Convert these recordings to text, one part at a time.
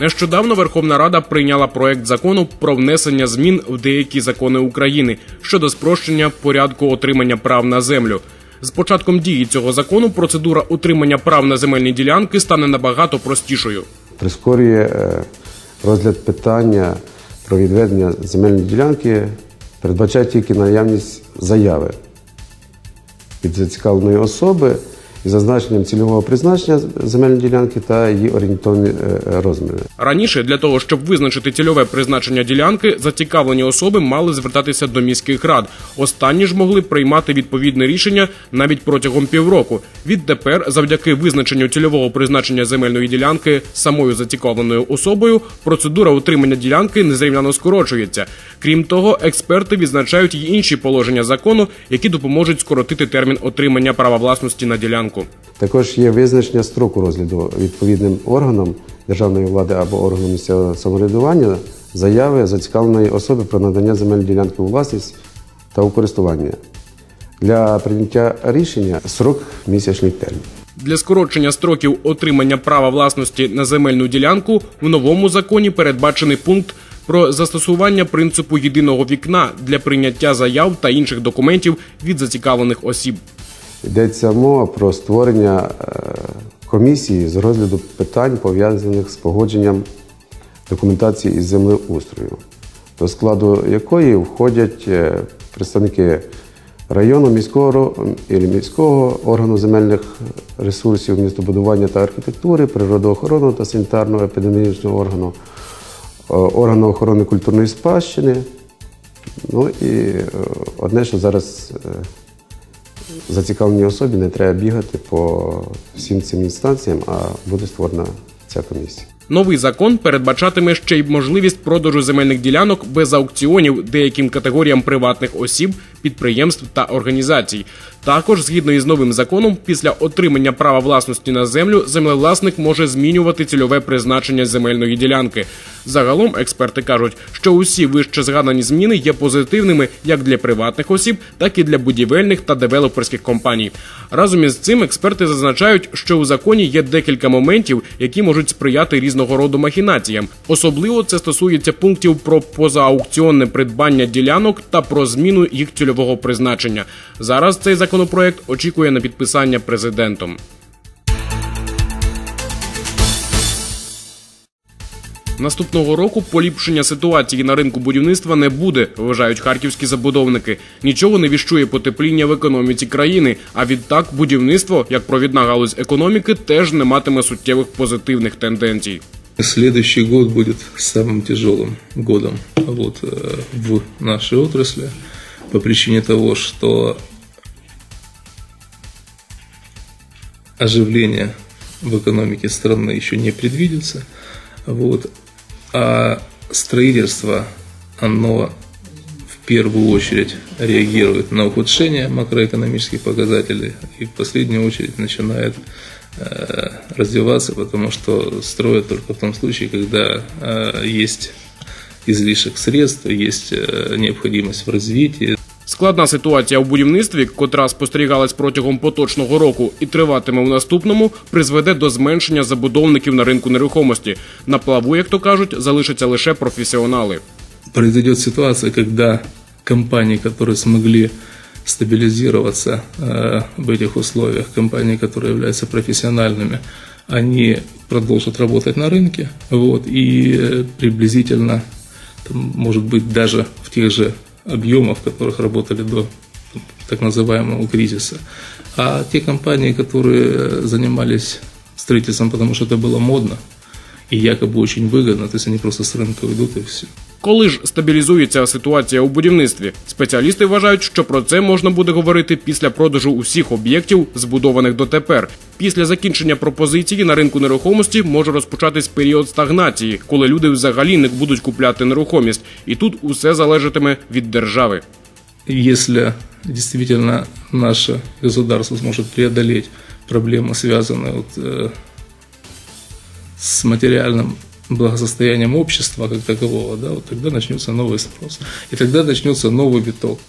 Нещодавно Верховна Рада прийняла проект закону про внесення змін в деякі закони України щодо спрощення порядку отримання прав на землю. З початком дії цього закону процедура отримання прав на земельні ділянки стане набагато простішою. прискорює е, розгляд питання про відведення земельної ділянки, передбачає тільки наявність заяви від зацікавленої особи зазначенням цільового призначення земельної ділянки та її орієнтовні е, розміри. Раніше для того, щоб визначити цільове призначення ділянки, зацікавлені особи мали звертатися до міських рад. Останні ж могли приймати відповідне рішення навіть протягом півроку. Відтепер, завдяки визначенню цільового призначення земельної ділянки самою зацікавленою особою, процедура утримання ділянки незрівняно скорочується. Крім того, експерти відзначають й інші положення закону, які допоможуть скоротити термін отримання права власності на ділянку. Також є визначення строку розгляду відповідним органам державної влади або органам місцевого самоврядування заяви зацікавленої особи про надання земельної ділянки у власність та у користування. Для прийняття рішення срок місячний термін. Для скорочення строків отримання права власності на земельну ділянку в новому законі передбачений пункт про застосування принципу єдиного вікна для прийняття заяв та інших документів від зацікавлених осіб. Йдеться мова про створення е, комісії з розгляду питань, пов'язаних з погодженням документації із землеустрою, до складу якої входять е, представники району, міського і міського органу земельних ресурсів, містобудування та архітектури, природоохоронного та санітарно-епідеміологічного органу, е, органу охорони культурної спадщини. Ну і одне, що зараз зацікавленій особі не треба бігати по всім цим інстанціям, а буде створена ця комісія. Новий закон передбачатиме ще й можливість продажу земельних ділянок без аукціонів деяким категоріям приватних осіб, підприємств та організацій. Також, згідно із новим законом, після отримання права власності на землю землевласник може змінювати цільове призначення земельної ділянки. Загалом експерти кажуть, що усі вище згадані зміни є позитивними як для приватних осіб, так і для будівельних та девелоперських компаній. Разом із цим експерти зазначають, що у законі є декілька моментів, які можуть сприяти різного роду махінаціям. Особливо це стосується пунктів про позааукціонне придбання ділянок та про зміну їх цільового призначення. Зараз цей законопроект очікує на підписання президентом. Наступного року поліпшення ситуації на ринку будівництва не буде, вважають харківські забудовники. Нічого не віщує потепління в економіці країни. А відтак будівництво, як провідна галузь економіки, теж не матиме суттєвих позитивних тенденцій. Следующий год будет самым тяжелым годом вот, э, в нашей отрасли по причине того, что оживление в экономике страны еще не предвидится. Вот, а строительство, оно в первую очередь реагирует на ухудшение макроэкономических показателей и в последнюю очередь начинает э, развиваться, потому что строят только в том случае, когда э, есть излишек средств, есть э, необходимость в развитии, Складна ситуація у будівництві, котра спостерігалась протягом поточного року і триватиме у наступному, призведе до зменшення забудовників на ринку нерухомості. На плаву, як то кажуть, залишаться лише професіонали. произойдет ситуация, когда компании, которые смогли стабилизироваться э, в этих условиях, компании, которые являются профессиональными, они продолжат работать на рынке, вот, и э, приблизительно, там, может быть, даже в тех же объемах, в которых работали до так называемого кризиса. А те компании, которые занимались строительством, потому что это было модно и якобы очень выгодно, то есть они просто с рынка уйдут и все. Коли ж стабілізується ситуація у будівництві, спеціалісти вважають, що про це можна буде говорити після продажу усіх об'єктів, збудованих дотепер. Після закінчення пропозиції на ринку нерухомості може розпочатись період стагнації, коли люди взагалі не будуть купляти нерухомість, і тут усе залежатиме від держави. Если действительно наше государство сможет преодолеть проблемы, связанные вот, э, с материальным благосостоянием общества как такового, да, вот тогда начнется новый спрос. И тогда начнется новый виток.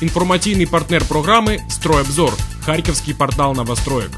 Інформаційний партнер програми Стройобзор, харківський портал новостроєк.